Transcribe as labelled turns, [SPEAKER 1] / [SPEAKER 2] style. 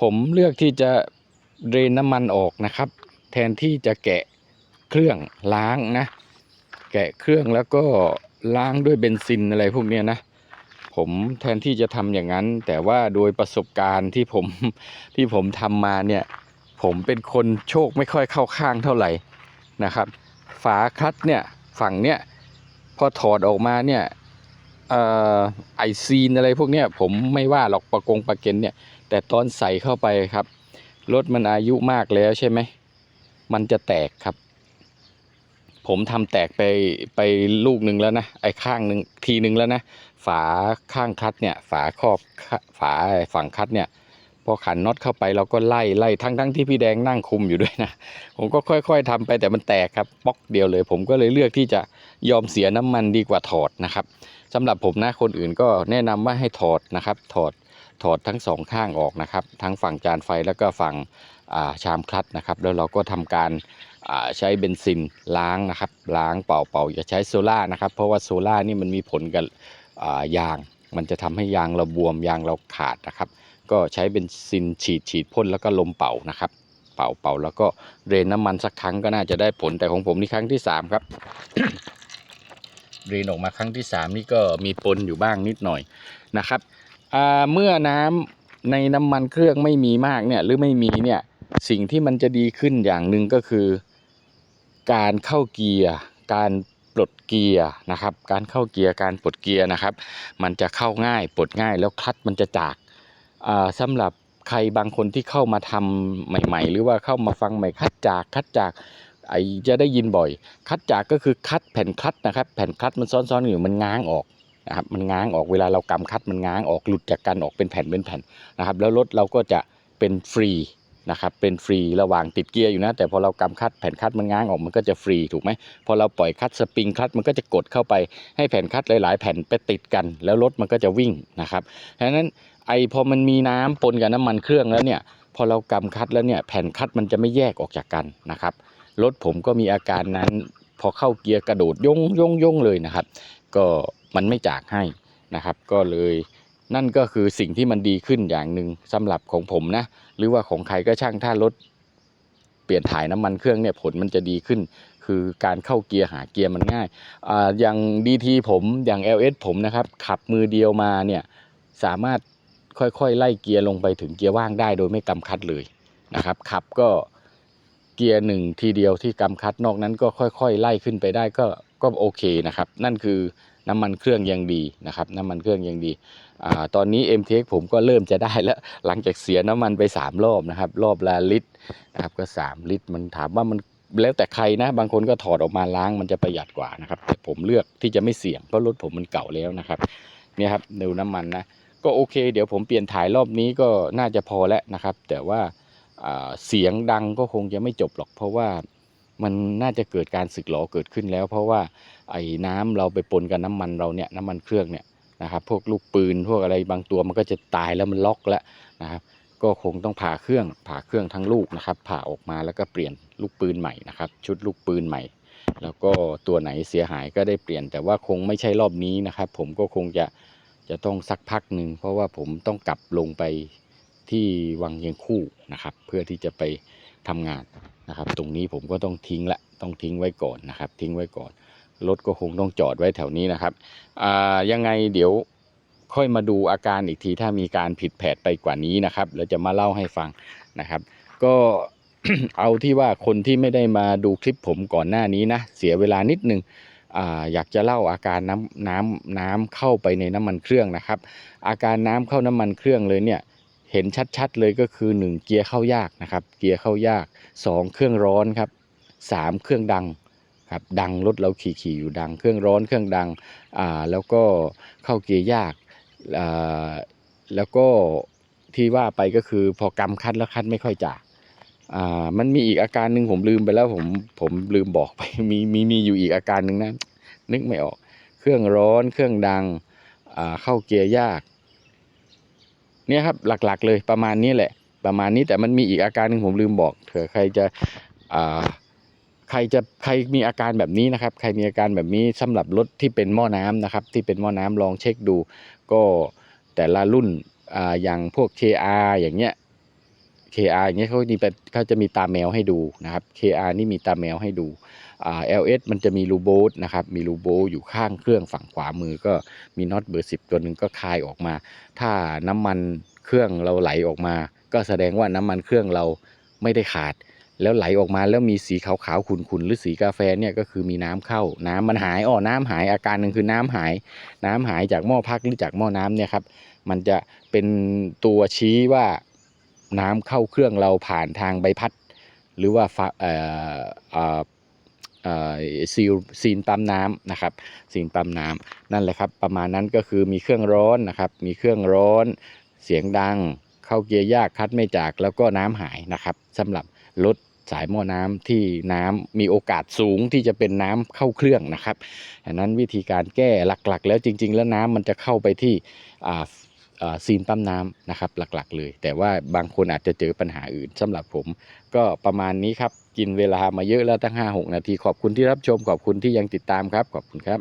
[SPEAKER 1] ผมเลือกที่จะเดรนน้ำมันออกนะครับ แทนที่จะแกะเครื่องล้างนะ แกะเครื่องแล้วก็ล้างด้วยเบนซินอะไรพวกเนี้ยนะ ผมแทนที่จะทำอย่างนั้น แต่ว่าโดยประสบการณ์ที่ผมที่ผมทำมาเนี่ย ผมเป็นคนโชคไม่ค่อยเข้าข้างเท่าไหร่นะครับ ฝาคลัตเนี่ยฝั่งเนี่ยพอถอดออกมาเนี่ยไอซีนอะไรพวกเนี้ยผมไม่ว่าหรอกประกงประเก็นเนี่ย แต่ตอนใส่เข้าไปครับรถมันอายุมากแล้วใช่ไหม มันจะแตกครับ ผมทำแตกไปไปลูกหนึ่งแล้วนะ ไอ้ข้างหนึ่งทีหนึ่งแล้วนะ ฝาข้างคลัตช์เนี่ย ฝาครอบฝาฝั่งคลัตช์เนี่ย พอขันน็อตเข้าไปเราก็ไล่ไล่ทั้งทั้งที่พี่แดงนั่งคุมอยู่ด้วยนะ ผมก็ค่อยๆทำไปแต่มันแตกครับ ป๊อกเดียวเลย ผมก็เลยเลือกที่จะยอมเสียน้ำมันดีกว่าถอดนะครับสำหรับผมนะคนอื่นก็แนะนำว่าให้ถอดนะครับ ถอด ถอดทั้งสองข้างออกนะครับ ทั้งฝั่งจานไฟแล้วก็ฝั่งาชามคลัตนะครับ แล้วเราก็ทำการาใช้เบนซินล้างนะครับล้างเป่าเป่าอย่าใช้โซล่านะครับเพราะว่าโซล่านี่มันมีผลกับายาง มันจะทำให้ยางเราบวมยางเราขาดนะครับ ก็ใช้เบนซินฉีดฉีดพ่นแล้วก็ลมเป่านะครับ เป่าเป่าแล้วก็เรนน้ำมันสักครั้งก็น่าจะได้ผลแต่ของผมนี่ครั้งที่สามครับเรนออกมาครั้งที่สามนี่ก็มีปนอยู่บ้างนิดหน่อยนะครับ เมื่อน้ำในน้ำมันเครื่องไม่มีมากเนี่ยหรือไม่มีเนี่ยสิ่งที่มันจะดีขึ้นอย่างหนึ่งก็คือ การเข้าเกียร์การปลดเกียร์นะครับ การเข้าเกียร์การปลดเกียร์นะครับ มันจะเข้าง่ายปลดง่ายแล้วคลัตช์มันจะจากอ่าสำหรับใครบางคนที่เข้ามาทำใหม่ ๆ หรือว่าเข้ามาฟังใหม่คัดจากคัดจากไอจะได้ยินบ่อย คัดจากก็คือคัดแผ่นคัดนะครับ แผ่นคัดมันซ้อนๆอยู่มันง้างออก นะครับมันง้างออกเวลาเรากำคัดมันง้างออกหลุดจากกันออกเป็นแผ่นเป็นแผ่นนะครับแล้วรถเราก็จะเป็นฟรีนะครับเป็นฟรีระหว่างติดเกียร์อยู่นะแต่พอเรากำคัดแผ่นคัดมันง้างออกมันก็จะฟรีถูกไหมพอเราปล่อยคัดสปริงคัดมันก็จะกดเข้าไปให้แผ่นคัดหลาย ๆ แผ่นไปติดกัน แล้วรถมันก็จะวิ่งนะครับดังนั้นไอพอมันมีน้ำปนกับน้ำมันเครื่องแล้วเนี่ยพอเรากำคัดแล้วเนี่ยแผ่นคัดมันจะไม่แยกออกจากกันนะครับรถผมก็มีอาการนั้น พอเข้าเกียร์กระโดดยงยงยงเลยนะครับ ก็ มันไม่จากให้นะครับ ก็เลยนั่นก็คือสิ่งที่มันดีขึ้นอย่างหนึ่งสำหรับของผมนะ หรือว่าของใครก็ช่างถ้ารถเปลี่ยนถ่ายน้ำมันเครื่องเนี่ยผลมันจะดีขึ้น คือการเข้าเกียร์หาเกียร์มันง่ายออย่าง DT ผมอย่าง LS ผมนะครับ ขับมือเดียวมาเนี่ยสามารถค่อยๆ ไล่เกียร์ลงไปถึงเกียร์ว่างได้โดยไม่กำคัดเลยนะครับ ขับก็เกียร์หนึ่งทีเดียวที่กำคัดนอกนั้นก็ค่อย ๆ ไล่ขึ้นไปได้ก็ก็โอเคนะครับ นั่นคือ น้ำมันเครื่องยังดีนะครับน้ำมันเครื่องยังดีอตอนนี้ MTX ผมก็เริ่มจะได้แล้ว หลังจากเสียน้ำมันไป 3 รอบนะครับ รอบละลิตรนะครับก็ 3 ลิตร มันถามว่ามันแล้วแต่ใครนะ บางคนก็ถอดออกมาล้างมันจะประหยัดกว่านะครับแต่ผมเลือกที่จะไม่เสี่ยงเพราะรถผมมันเก่าแล้วนะครับเนี่ยครับดูน้ำมันนะก็โอเค เดี๋ยวผมเปลี่ยนถ่ายรอบนี้ก็น่าจะพอแล้วนะครับ แต่ว่าเสียงดังก็คงจะไม่จบหรอกเพราะว่า มันน่าจะเกิดการสึกหรอเกิดขึ้นแล้ว เพราะว่าไอ้น้ำเราไปปนกับน้ำมันเราเนี่ยน้ำมันเครื่องเนี่ยนะครับพวกลูกปืนพวกอะไรบางตัวมันก็จะตายแล้วมันล็อกแล้วนะครับก็คงต้องผ่าเครื่องผ่าเครื่องทั้งลูกนะครับ ผ่าออกมาแล้วก็เปลี่ยนลูกปืนใหม่นะครับ ชุดลูกปืนใหม่ แล้วก็ตัวไหนเสียหายก็ได้เปลี่ยน แต่ว่าคงไม่ใช่รอบนี้นะครับ ผมก็คงจะจะต้องสักพักหนึ่งเพราะว่าผมต้องกลับลงไปที่วังเยียงคู่นะครับ เพื่อที่จะไปทำงาน นะครับ ตรงนี้ผมก็ต้องทิ้งละต้องทิ้งไว้ก่อนนะครับ ทิ้งไว้ก่อนรถก็คงต้องจอดไว้แถวนี้นะครับอ่ายังไงเดี๋ยวค่อยมาดูอาการอีกทีถ้ามีการผิดแผกไปกว่านี้นะครับแล้วจะมาเล่าให้ฟังนะครับ ก็เอาที่ว่าคนที่ไม่ได้มาดูคลิปผมก่อนหน้านี้นะเสียเวลานิดนึงออยากจะเล่าอาการน้ำน้ำน้ำเข้าไปในน้ำมันเครื่องนะครับ อาการน้ำเข้าน้ำมันเครื่องเลยเนี่ย เห็นชัดๆเลยก็คือ 1 เกียร์เข้ายากนะครับ เกียร์เข้ายาก 2 เครื่องร้อนครับ 3 เครื่องดังครับดังรถเราขี่ๆอยู่ดัง เครื่องร้อนเครื่องดังอ่าแล้วก็เข้าเกียร์ยากอ่าแล้วก็ที่ว่าไปก็คือพอกำคัดแล้วคัดไม่ค่อยจากอ่ามันมีอีกอาการหนึ่งผมลืมไปแล้วผมผมลืมบอกไปมีมีมีอยู่อีกอาการหนึ่งนะนึกไม่ออก เครื่องร้อนเครื่องดังอ่าเข้าเกียร์ยาก เนี่ยครับหลักๆ เลยประมาณนี้แหละ ประมาณนี้แต่มันมีอีกอาการหนึ่งผมลืมบอกเผื่อใครจะอ่าใครจะใครมีอาการแบบนี้นะครับ ใครมีอาการแบบนี้สำหรับรถที่เป็นหม้อน้ำนะครับ ที่เป็นหม้อน้ำลองเช็คดู ก็แต่ละรุ่นอ่าอย่างพวก KR อย่างเงี้ย KR อย่างเงี้ยเขามีเขาจะมีตาแมวให้ดูนะครับ KR นี่มีตาแมวให้ดู อ่า LS มันจะมีรูโบสนะครับมีรูโบสอยู่ข้างเครื่องฝั่งขวามือก็มีน็อตเบอร์10ตัวหนึ่งก็คายออกมา ถ้าน้ำมันเครื่องเราไหลออกมา ก็แสดงว่าน้ำมันเครื่องเราไม่ได้ขาด แล้วไหลออกมาแล้วมีสีขาวๆขุ่นๆหรือสีกาแฟเนี่ยก็คือมีน้ำเข้าน้ำมันหายอ๋อน้ำหายอาการหนึ่งคือน้ำหาย น้ำหายจากหม้อพักหรือจากหม้อน้ำเนี่ยครับมันจะเป็นตัวชี้ว่าน้ำเข้าเครื่องเราผ่านทางใบพัด หรือว่า ซีลซีนปั๊มน้ำนะครับซีนปั๊มน้ำนั่นแหละครับประมาณนั้นก็คือมีเครื่องร้อนนะครับมีเครื่องร้อนเสียงดัง เข้าเกียร์ยากคัดไม่จากแล้วก็น้ำหายนะครับสำหรับรถสายหม้อน้ำที่น้ำมีโอกาสสูงที่จะเป็นน้ำเข้าเครื่องนะครับดังนั้นวิธีการแก้หลักๆ แล้วจริง ๆ แล้วน้ำมันจะเข้าไปที่ซีนปั๊มน้ำนะครับหลักๆ เลย แต่ว่าบางคนอาจจะเจอปัญหาอื่นสำหรับผม ก็ประมาณนี้ครับกินเวลามาเยอะแล้วตั้ง5-6นาทีขอบคุณที่รับชมขอบคุณที่ยังติดตามครับ ขอบคุณครับ